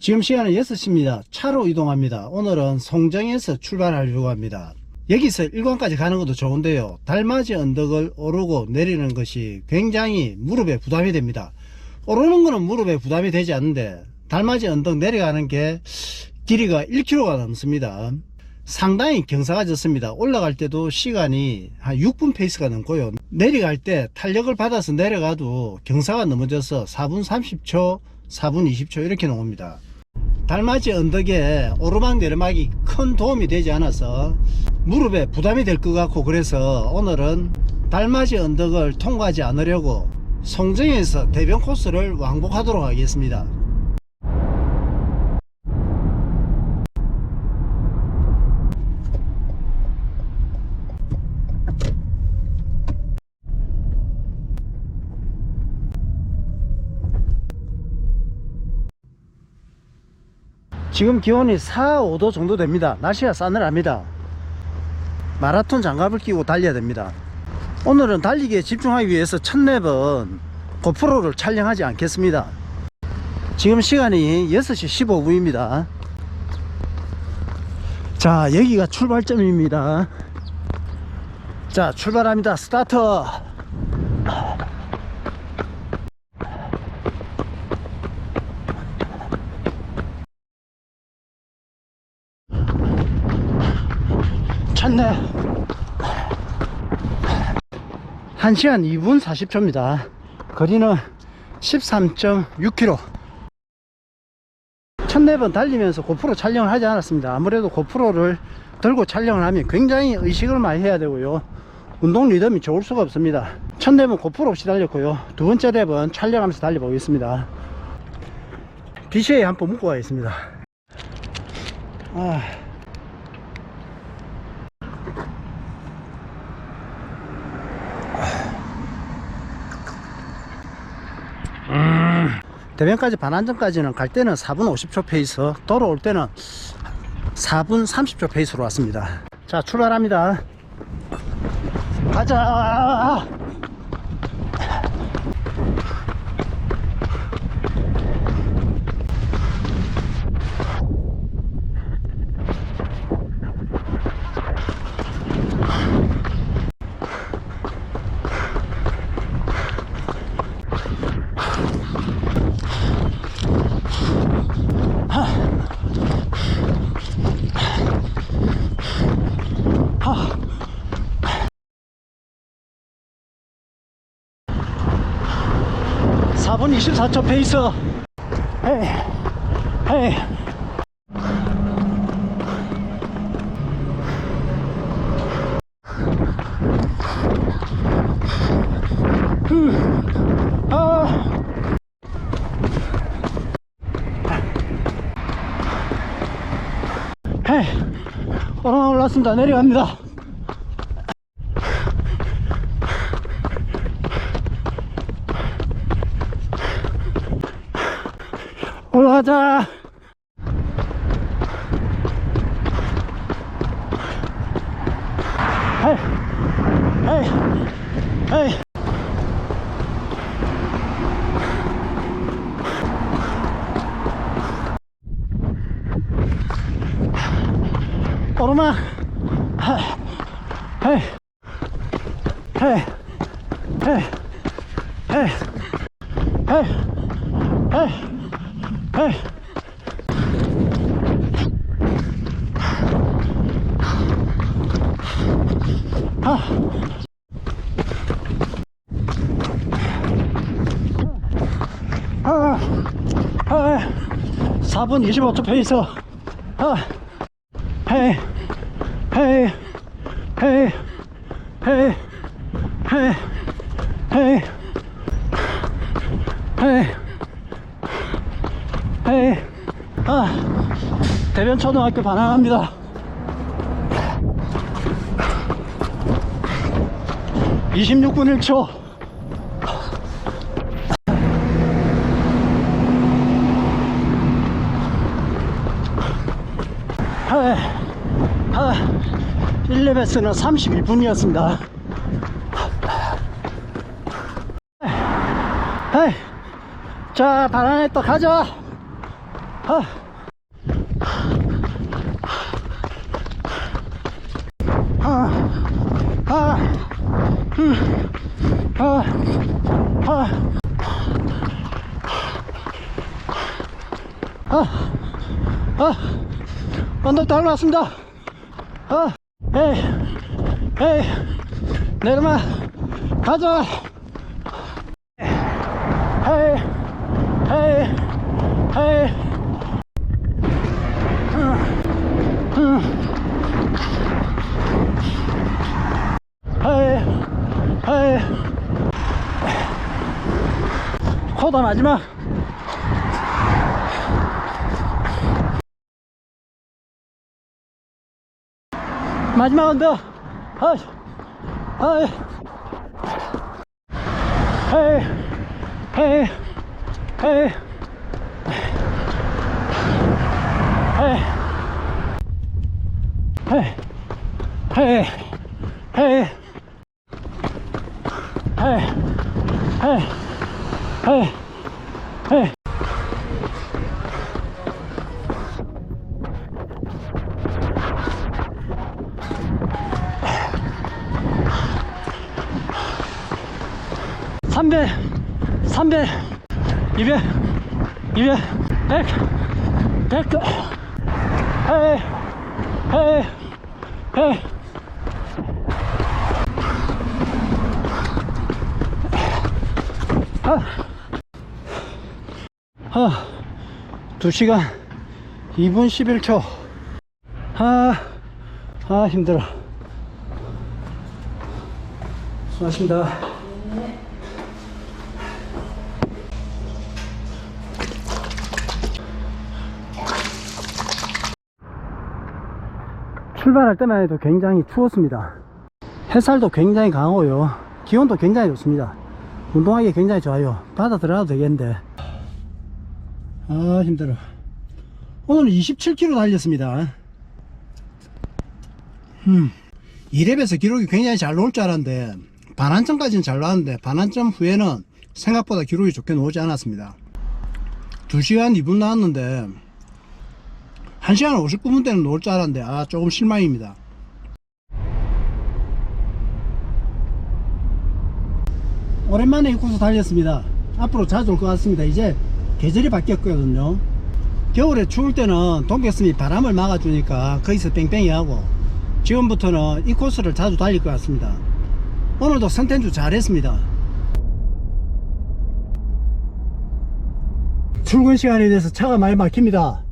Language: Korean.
지금 시간은 6시입니다. 차로 이동합니다. 오늘은 송정에서 출발하려고 합니다. 여기서 일광까지 가는 것도 좋은데요. 달맞이 언덕을 오르고 내리는 것이 굉장히 무릎에 부담이 됩니다. 오르는 거는 무릎에 부담이 되지 않는데 달맞이 언덕 내려가는 게 길이가 1km가 넘습니다. 상당히 경사가 졌습니다. 올라갈 때도 시간이 한 6분 페이스가 넘고요. 내려갈 때 탄력을 받아서 내려가도 경사가 넘어져서 4분 30초, 4분 20초 이렇게 나옵니다. 달맞이 언덕에 오르막 내리막이 큰 도움이 되지 않아서 무릎에 부담이 될 것 같고 그래서 오늘은 달맞이 언덕을 통과하지 않으려고 송정에서 대변 코스를 왕복하도록 하겠습니다. 지금 기온이 4, 5도 정도 됩니다. 날씨가 싸늘합니다. 마라톤 장갑을 끼고 달려야 됩니다. 오늘은 달리기에 집중하기 위해서 첫랩은 고프로를 촬영하지 않겠습니다. 지금 시간이 6시 15분입니다. 자, 여기가 출발점입니다. 자, 출발합니다. 스타트! 찼네. 1시간 2분 40초입니다. 거리는 13.6km 첫랩은 달리면서 고프로 촬영을 하지 않았습니다. 아무래도 고프로를 들고 촬영을 하면 굉장히 의식을 많이 해야 되고요. 운동 리듬이 좋을 수가 없습니다. 첫 랩은 고프로 없이 달렸고요. 두 번째 랩은 촬영하면서 달려보겠습니다. BCA 한 번 묶고 가겠습니다. 아. 대변까지 반환점까지는 갈 때는 4분 50초 페이스 돌아올 때는 4분 30초 페이스로 왔습니다. 자 출발합니다. 가자 사분 24초 페이스 헤이 헤이 후. 아. 헤이 오르막 올랐습니다 내려갑니다 この方はい。はい。はい。ま。はい。はい。はい。 아. 아. 아. 4분 25초 페이스. 아. 헤이. 헤이. 헤이. 헤이. 헤이. 헤이. 헤이. 헤이. 아, 대변 초등학교 반항합니다. 26분 1초. 아, 아, 1레베스는 31분이었습니다. 헤이. 자, 바람에 또. 아. 아, 아, 음, 아, 아, 아, 아, 언덕 다 올라왔습니다. 아, 에이, 에이, 내려마, 가자. 헤이, 헤이, 헤이. 음, 음. 헤이, 헤이. 코다 마지막. 마지막 언더. 아이, 아이. 헤이, 헤이, 헤이. 헤이. 헤이, 헤이, 헤이. 헤이, 헤이, 헤이, 헤이. 삼백, 삼백, 이백, 이백, 백, 백, 헤이, 헤이, 헤이. 아, 아, 2시간 2분 11초. 아, 아, 힘들어. 수고하십니다. 출발할 때만 해도 굉장히 추웠습니다. 햇살도 굉장히 강하고요. 기온도 굉장히 좋습니다. 운동하기 굉장히 좋아요. 바다 들어가도 되겠는데. 아, 힘들어. 오늘 27km 달렸습니다. 음, 2랩에서 기록이 굉장히 잘 나올 줄 알았는데, 반환점까지는 잘 나왔는데, 반환점 후에는 생각보다 기록이 좋게 나오지 않았습니다. 2시간 2분 나왔는데, 1시간 59분 때는 나올 줄 알았는데, 아, 조금 실망입니다. 오랜만에 이 코스 달렸습니다. 앞으로 자주 올 것 같습니다. 이제 계절이 바뀌었거든요. 겨울에 추울 때는 동백섬이 바람을 막아주니까 거기서 뺑뺑이 하고 지금부터는 이 코스를 자주 달릴 것 같습니다. 오늘도 선텐주 잘했습니다. 출근 시간에 대해서 차가 많이 막힙니다.